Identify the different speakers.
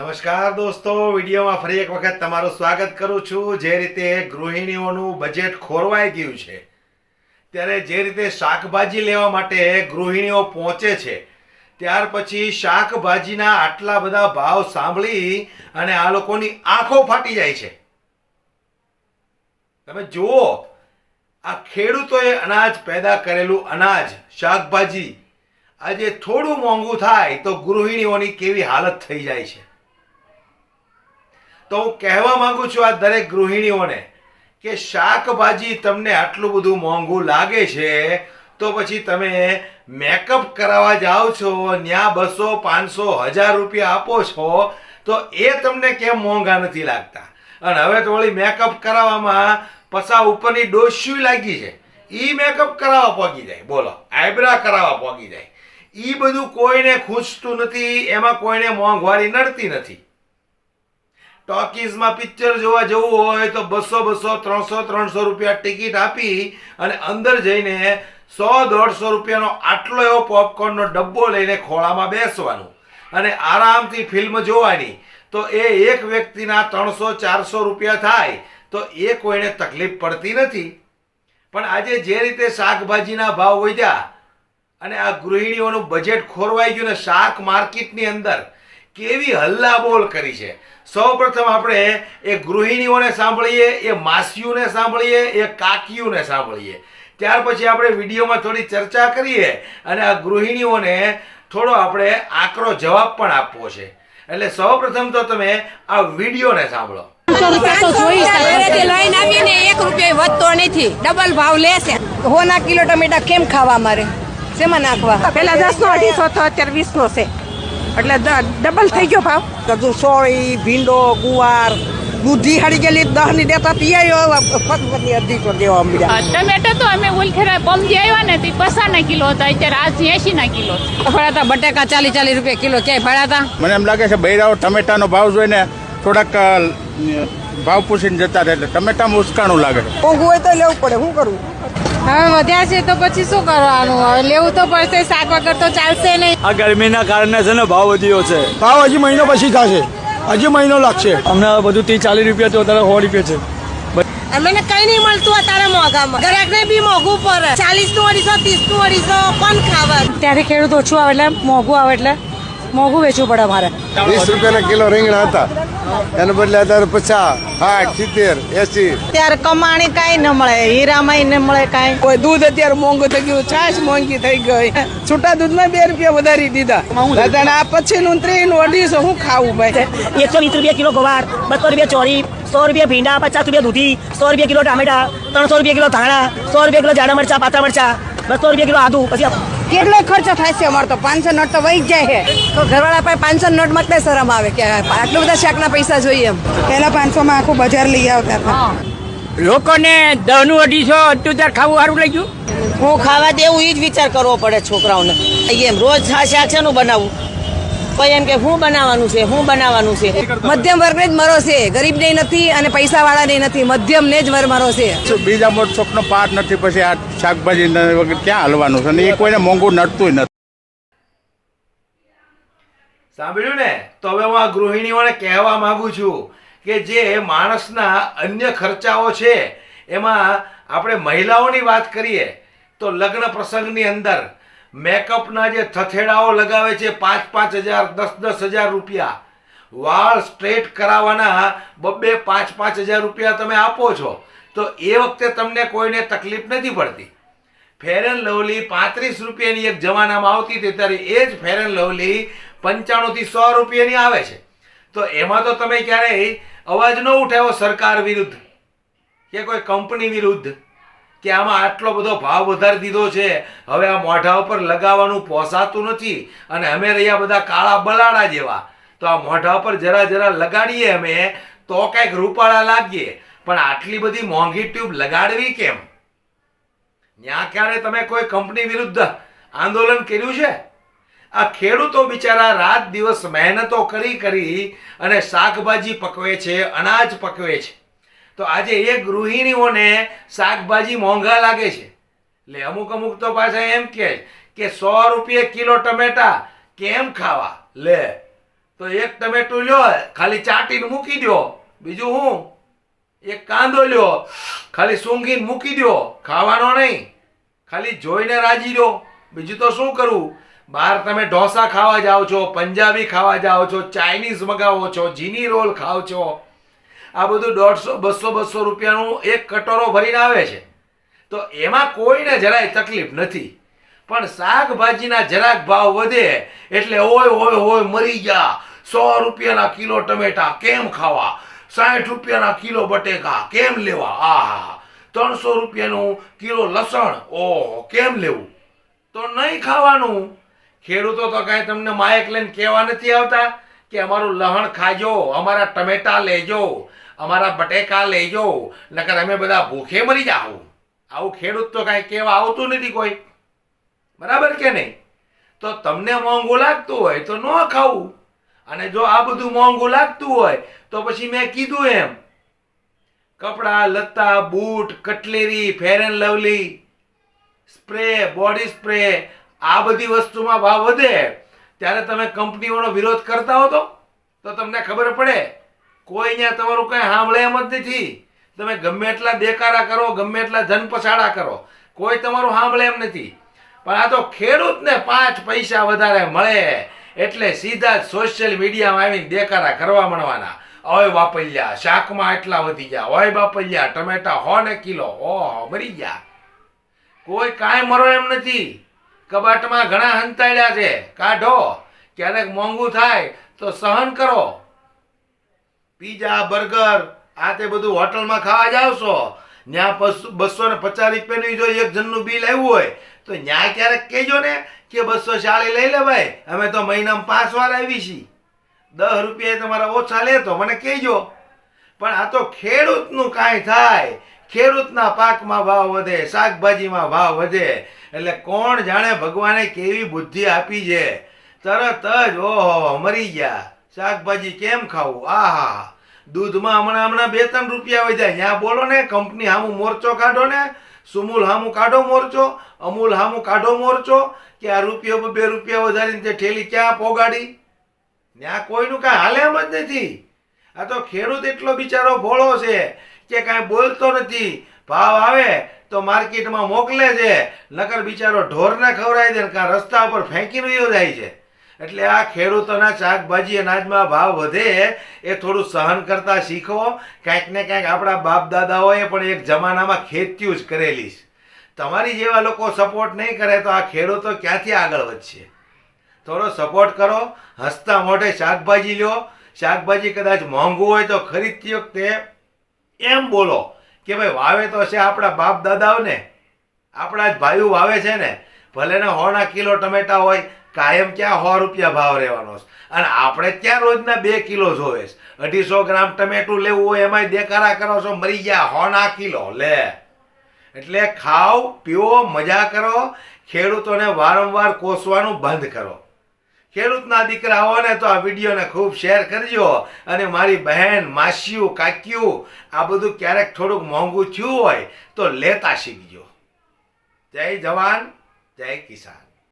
Speaker 1: નમસ્કાર દોસ્તો, વિડીયોમાં ફરી એક વખત તમારું સ્વાગત કરું છું. જે રીતે ગૃહિણીઓનું બજેટ ખોરવાઈ ગયું છે, ત્યારે જે રીતે શાકભાજી લેવા માટે ગૃહિણીઓ પહોંચે છે, ત્યાર પછી શાકભાજીના આટલા બધા ભાવ સાંભળી અને આ લોકોની આંખો ફાટી જાય છે. તમે જુઓ, આ ખેડૂતોએ અનાજ પેદા કરેલું અનાજ, શાકભાજી, આજે થોડું મોંઘું થાય તો ગૃહિણીઓની કેવી હાલત થઈ જાય છે. તો હું કહેવા માંગુ છું આ દરેક ગૃહિણીઓને કે શાકભાજી તમને આટલું બધું મોંઘું લાગે છે, તો પછી તમે મેકઅપ કરાવવા જાઓ છો ત્યાં બસો, પાંચસો, હજાર રૂપિયા આપો છો, તો એ તમને કેમ મોંઘા નથી લાગતા? અને હવે તો વળી મેકઅપ કરાવવામાં પસા ઉપરની ડોસ્યું લાગી છે? એ મેકઅપ કરાવવા પોગી જાય. બોલો, આઈબ્રા કરાવવા પોગી જાય. એ બધું કોઈને ખૂંચતું નથી, એમાં કોઈને મોંઘવારી નડતી નથી. ટોકીઝમાં પિક્ચર જોવા જવું હોય તો બસો બસો ત્રણસો ત્રણસો રૂપિયા ટિકિટ આપી અને અંદર જઈને સો દોઢસો રૂપિયાનો આટલો એવો પોપકોર્નનો ડબ્બો લઈને ખોળામાં બેસવાનું. અને આરામથી ફિલ્મ જોવાની. તો એ એક વ્યક્તિના ત્રણસો ચારસો રૂપિયા થાય તો એ કોઈને તકલીફ પડતી નથી. પણ આજે જે રીતે શાકભાજીના ભાવ વધ્યા અને આ ગૃહિણીઓનું બજેટ ખોરવાઈ ગયું ને શાક માર્કેટની અંદર કેવી હલ્લાબોલ કરી છે. સૌપ્રથમ આપણે એ ગૃહિણીઓને સાંભળીએ એ માસીઓને સાંભળીએ એ કાકીઓને સાંભળીએ. ત્યાર પછી આપણે વિડીયોમાં થોડી ચર્ચા કરીએ અને આ ગૃહિણીઓને થોડો આપણે આકરો જવાબ પણ આપવો છે. એટલે સૌપ્રથમ તો તમે આ વિડીયોને સાંભળો.
Speaker 2: એક રૂપિયા વધતો નથી. ડબલ ભાવ લેશે.
Speaker 3: હોના કિલો ટમેટા કેમ ખાવા મારે? શેમાં નાખવા?
Speaker 2: પેલા દસ નો અઢીસો તો અત્યારે વીસ નો છે. એટલે ડબલ થઈ ગયો ભાવ.
Speaker 4: કદુ સોળી ભીંડો ગુવાર દૂધી હળી ગયેલી દહની દેતા પિયાયો અડધી તો દેવા મળ્યા.
Speaker 5: ટમેટો તો અમે ઉલખેરા પમજી આવ્યા ને તે પસાના કિલો હતા અત્યારે આજ એસી ના કિલો
Speaker 3: ફળાતા બટેકા ચાલી ચાલીસ રૂપિયા કિલો ક્યાંય ફળાતા?
Speaker 6: મને એમ લાગે છે બૈરાઓ ટમેટાનો ભાવ જોઈને થોડાક ભાવ પૂછીને જતા રહે એટલે ટમેટામાં ઉસકાણું લાગે. છે
Speaker 4: હોય તો લેવું પડે શું કરું?
Speaker 5: હવે વધ્યા છે તો પછી શું કરવાનું? હવે લેવું તો પડશે શાક વગર તો ચાલશે નહીં.
Speaker 7: આ ગરમીના કારણે છે ને ભાવ વધ્યો છે.
Speaker 8: ભાવ હજી મહિનો પછી થશે. હજી મહિનો લાગશે.
Speaker 7: અમને બધું ત્રીસ ચાલીસ રૂપિયા તો અત્યારે સો રૂપિયા છે.
Speaker 2: અમને કઈ નહીં મળતું અત્યારે મોંઘામાં. ગ્રાહક ને બી મોંઘું પડે. ચાલીસનું અઢીસો ત્રીસનું અઢીસો કોણ ખાવા?
Speaker 3: ત્યારે ખેડૂત ઓછું આવે એટલે મોંઘું આવે એટલે મોંઘું વેચવું પડે મારે
Speaker 8: વીસ રૂપિયાના કિલો રીંગણા હતા. એને બદલે અત્યારે પચાસ સાઠ સિત્તેર એસી.
Speaker 3: ત્યારે કમાણી કાંઈ ન મળે હીરામાંય ન મળે કાંઈ.
Speaker 4: કોઈ દૂધ અત્યારે મોંઘું થઈ ગયું છાશ મોંઘી થઈ ગઈ. છૂટા દૂધમાં બે રૂપિયા વધારી દીધા. દાદા આ પછી નું ત્રીસનું અઢીસો હું ખાવું ભાઈ.
Speaker 9: એકસો વીસ રૂપિયા કિલો ગવાર બસો રૂપિયા ચોરી સો રૂપિયા ભીંડા પચાસ રૂપિયા દૂધી સો રૂપિયા કિલો ટામેટા ત્રણસો રૂપિયા કિલો ધાણા સો રૂપિયા કિલો જાડા મરચા પાતળા મરચા બસો રૂપિયા કિલો આદુ પછી
Speaker 3: કેટલો ખર્ચો થાય છે અમારે તો? પાંચસો નોટ તો વહી જ જાય છે તો ઘરવાળા પાસે પાંચસો નોટમાં કઈ શરમ આવે કે આટલા બધા શાકના પૈસા જોઈએ એમ.
Speaker 4: પેલા પાંચસો માં આખું બજાર લઈ આવતા હતા.
Speaker 9: લોકોને દહનું અઢીસો અત્યાર ખાવું સારું લાગ્યું?
Speaker 4: હું ખાવા દેવું એ જ વિચાર કરવો પડે છોકરાઓને. એમ રોજ શાક શેનું બનાવવું કોઈ એમ કે શું બનાવવાનું છે હું બનાવવાનું છે.
Speaker 3: મધ્યમ વર્ગને જ મરો છે. ગરીબ ને નથી અને પૈસા વાળા નથી. મધ્યમ ને જ વર મરો છે.
Speaker 6: બીજા મોટ ચોકનો પાર નથી પછી આ શાકભાજી વગર ક્યાં હલવાનું છે? અને એ કોઈને મોંઘું નડતું નથી.
Speaker 1: સાંભળ્યું ને? તો હવે હું આ ગૃહિણીઓને કહેવા માંગુ છું કે જે માણસના અન્ય ખર્ચાઓ છે એમાં આપણે મહિલાઓની વાત કરીએ તો લગ્ન પ્રસંગની અંદર મેકઅપના જે થથેડાઓ લગાવે છે, પાંચ પાંચ હજાર, દસ દસ હજાર રૂપિયા. વાળ સ્ટ્રેટ કરાવવાના બબ્બે પાંચ પાંચ હજાર રૂપિયા તમે આપો છો, તો એ વખતે તમને કોઈને તકલીફ નથી પડતી. ફેર એન્ડ લવલી પાંત્રીસ રૂપિયાની એક જમાનામાં આવતી હતી, ત્યારે એ જ ફેર એન્ડ લવલી પંચાણુંથી સો રૂપિયાની આવે છે. તો એમાં તો તમે ક્યારેય અવાજ ન ઉઠાવો સરકાર વિરુદ્ધ કે કોઈ કંપની વિરુદ્ધ? કે આમાં આટલો બધો ભાવ વધારી દીધો છે. હવે આ મોઢા ઉપર લગાવવાનું પોસાતું નથી અને અમે રહ્યા બધા કાળા બલાડા જેવા. તો આ મોઢા ઉપર જરા જરા લગાડીએ અમે, તો કંઈક રૂપાળા લાગીએ. પણ આટલી બધી મોંઘી ટ્યુબ લગાડવી કેમ? ત્યાં ક્યારે તમે કોઈ કંપની વિરુદ્ધ આંદોલન કર્યું છે? આ ખેડૂતો બિચારા રાત દિવસ મહેનતો કરી કરી અને શાકભાજી પકવે છે, અનાજ પકવે છે. તો આજે એ ગૃહિણીઓને શાકભાજી મોંઘા લાગે છે. એટલે અમુક અમુક તો પાછા એમ કે કે સો રૂપિયે કિલો ટમેટા કેમ ખાવા? લે, તો એક ટમેટું લ્યો, ખાલી ચાટીને મૂકી દો બીજું હું? એક કાંદો લ્યો, ખાલી સૂંઘીને મૂકી દો ખાવાનો નહીં, ખાલી જોઈને રાજી દો બીજું તો શું કરવું બહાર તમે ઢોસા ખાવા જાઓ છો, પંજાબી ખાવા જાઓ છો, ચાઇનીઝ મગાવો છો, જીની રોલ ખાઓ છો. આ બધું દોઢસો, બસો બસો રૂપિયાનું એક કટોરો ભરીને આવે છે. તો એમાં કોઈને જરાય તકલીફ નથી. પણ શાકભાજીના જરાક ભાવ વધે એટલે ઓય હોય હોય મરી ગયા. સો રૂપિયાના કિલો ટમેટા કેમ ખાવા? સાઠ રૂપિયાના કિલો બટેકા કેમ લેવા? આહા. ત્રણસો રૂપિયાનું કિલો લસણ? ઓહો, કેમ લેવું? તો નહીં ખાવાનું. ખેડૂતો તો કાંઈ તમને માયક લઈને કહેવા નથી આવતા. કે અમારું લહણ ખાજો, અમારા ટમેટા લેજો, અમારા બટેકા લેજો, નકર અમે બધા ભૂખે મરી જાઓ આવું ખેડૂત તો કાંઈ કહેવા આવતું નથી કોઈ. બરાબર કે નહીં? તો તમને મોંઘું લાગતું હોય તો ન ખાવું. અને જો આ બધું મોંઘું લાગતું હોય તો પછી મેં કીધું એમ, કપડાં, લત્તા, boot, cutlery, Fair and Lovely, spray, body spray, આ બધી વસ્તુમાં ભાવ વધે. ત્યારે તમે કંપનીઓનો વિરોધ કરતા હો તો? તમને ખબર પડે, કોઈ ત્યાં તમારું કંઈ સાંભળે એમ જ નથી. તમે ગમે એટલા દેકારા કરો, ગમે એટલા ધન પછાડા કરો, કોઈ તમારું સાંભળે એમ નથી. પણ આ તો ખેડૂતને પાંચ પૈસા વધારે મળે એટલે સીધા જ સોશિયલ મીડિયામાં આવીને દેકારા કરવા મળવાના. ઓય બાપલ્યા, શાકમાં એટલા વધી ગયા, ઓય બાપલ્યા, ટમેટા હો ને કિલો, ઓહો, મરી ગયા. કોઈ કાંઈ મરો એમ નથી. કબાટમાં ઘણા હંતાડ્યા છે. કાઢો. ક્યારેક મોંઘું થાય તો સહન કરો. પીઝા, બર્ગર, આ તે બધું હોટલમાં ખાવા જાવ છો ત્યાં બસો ને પચાસ રૂપિયાનું જો એક જણનું બિલ આવ્યું હોય, તો ત્યાં ક્યારેક કહેજો ને કે બસો ચાળી લઈ લે ભાઈ અમે તો મહિનામાં પાંચ વાર આવી છીએ. દસ રૂપિયા તમારા ઓછા લે તો મને કહેજો. પણ આ તો ખેડૂતનું કાંઈ થાય. ખેડૂતના પાકમાં ભાવ વધે, શાકભાજીમાં ભાવ વધે. એટલે કોણ જાણે ભગવાને કેવી બુદ્ધિ આપી છે? તરત જ ઓહો, મરી ગયા. શાકભાજી કેમ ખાવું? આહા. દૂધમાં હમણાં હમણાં બે ત્રણ રૂપિયા વધ્યા. ત્યાં બોલો ને, કંપની હામું મોરચો કાઢો ને. સુમૂલ હામું કાઢો મોરચો, અમૂલ હામું કાઢો મોરચો, કે આ રૂપિયો બે રૂપિયા વધારીને તે ઠેલી ક્યાં પોગાડી? ત્યાં કોઈનું કાંઈ હાલે એમ જ નથી. આ તો ખેડૂત એટલો બિચારો ભોળો છે. કે કાંઈ બોલતો નથી. ભાવ આવે તો માર્કેટમાં મોકલે છે. નકર બિચારો ઢોરને ખવડાવી દે કાં રસ્તા ઉપર ફેંકી રહ્યો જાય છે. એટલે આ ખેડૂતોના શાકભાજી અનાજમાં ભાવ વધે એ થોડું સહન કરતા શીખો. કાંઈક ને કાંઈક આપણા બાપ દાદાઓએ પણ એક જમાનામાં ખેતીઓ જ કરેલી છે. તમારી જેવા લોકો સપોર્ટ નહીં કરે તો આ ખેડૂતો ક્યાંથી આગળ વધશે? થોડો સપોર્ટ કરો, હસતા મોઢે શાકભાજી લ્યો. શાકભાજી કદાચ મોંઘું હોય તો ખરીદતી વખતે એમ બોલો કે ભાઈ વાવે તો છે આપણા બાપ દાદાઓને, આપણા જ ભાઈઓ વાવે છે ને, ભલે ને હોના કિલો ટમેટા હોય, કાયમ ક્યાં સો રૂપિયા ભાવ રહેવાનો છે? અને આપણે ક્યાં રોજના બે કિલો જોવે અઢીસો ગ્રામ ટમેટું લેવું હોય એમાંય દેખારા કરો છો, મરી ગયા, હોના કિલો, લે. એટલે ખાઓ, પીઓ, મજા કરો, ખેડૂતોને વારંવાર કોસવાનું બંધ કરો. ખેડૂતના દીકરા હો તો આ વિડીયોને ખૂબ શેર કરજો અને મારી બહેન, માસીઓ, કાકીઓ, આ બધું ક્યારેક થોડુંક મોંઘું થયું હોય તો લેતા શીખજો. જય જવાન, જય કિસાન.